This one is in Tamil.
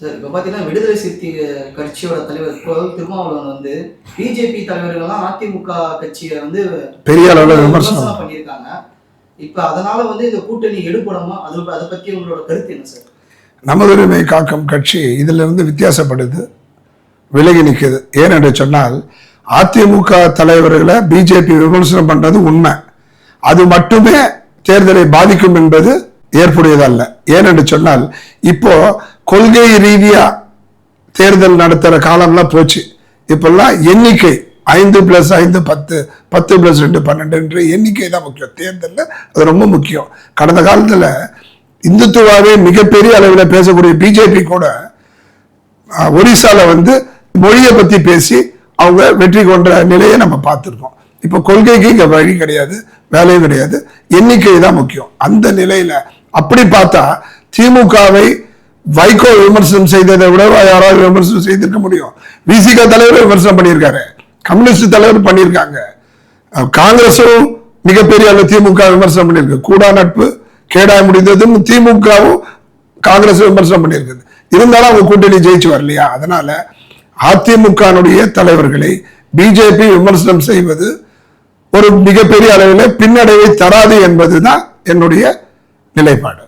சார் இப்போ பார்த்தீங்கன்னா விடுதலை சிறுத்தை கட்சியோட தலைவர் திருமாவளவன் வந்து பிஜேபி தலைவர்கள்லாம் அதிமுக கட்சியை வந்து பெரிய அளவில் விமர்சனம் பண்ணியிருக்காங்க. இப்போ அதனால வந்து இந்த கூட்டணி எடுபடுமா அது அதை பத்தி உங்களோட கருத்து என்ன சார்? நமதுரிமை காக்கும் கட்சி இதிலிருந்து வித்தியாசப்படுது விலகி நிற்குது ஏனென்று சொன்னால் அதிமுக தலைவர்களை பிஜேபி விமர்சனம் பண்றது உண்மை. அது மட்டுமே தேர்தலை பாதிக்கும் என்பது ஏற்புடையதல்ல. ஏனென்று சொன்னால் இப்போ கொள்கை ரீதியா தேர்தல் நடத்துகிற காலம்லாம் போச்சு. இப்பெல்லாம் எண்ணிக்கை ஐந்து பிளஸ் ஐந்து பத்து பத்து பிளஸ் ரெண்டு பன்னெண்டுன்ற எண்ணிக்கை தான் முக்கியம். தேர்தலில் அது ரொம்ப முக்கியம். கடந்த காலத்தில் இந்துத்துவாவே மிகப்பெரிய அளவில் பேசக்கூடிய பிஜேபி கூட ஒரிசாவில் ஒரிசால வந்து மொழியை பத்தி பேசி அவங்க வெற்றி கொண்ட நிலையை நம்ம பார்த்துருக்கோம். இப்போ கொள்கைக்கு இங்கே வழி கிடையாது வேலையும் கிடையாது. எண்ணிக்கை தான் முக்கியம். அந்த நிலையில அப்படி பார்த்தா திமுகவை வைகோ விமர்சனம் செய்ததை விட யாராவது விமர்சனம் செய்திருக்க முடியும்? விசிக தலைவர் விமர்சனம் பண்ணியிருக்காரு. கம்யூனிஸ்ட் தலைவர் பண்ணியிருக்காங்க. காங்கிரஸும் மிகப்பெரிய அளவு திமுக விமர்சனம் பண்ணியிருக்கு. கூடா நட்பு கேடாய் முடிந்ததும் திமுகவும் காங்கிரஸ் விமர்சனம் பண்ணியிருக்குது. இருந்தாலும் அவங்க கூட்டணி ஜெயிச்சு வரலையா? அதனால அதிமுகனுடைய தலைவர்களை பிஜேபி விமர்சனம் செய்வது ஒரு மிகப்பெரிய அளவில் பின்னடைவை தராது என்பதுதான் என்னுடைய നിലപാട്.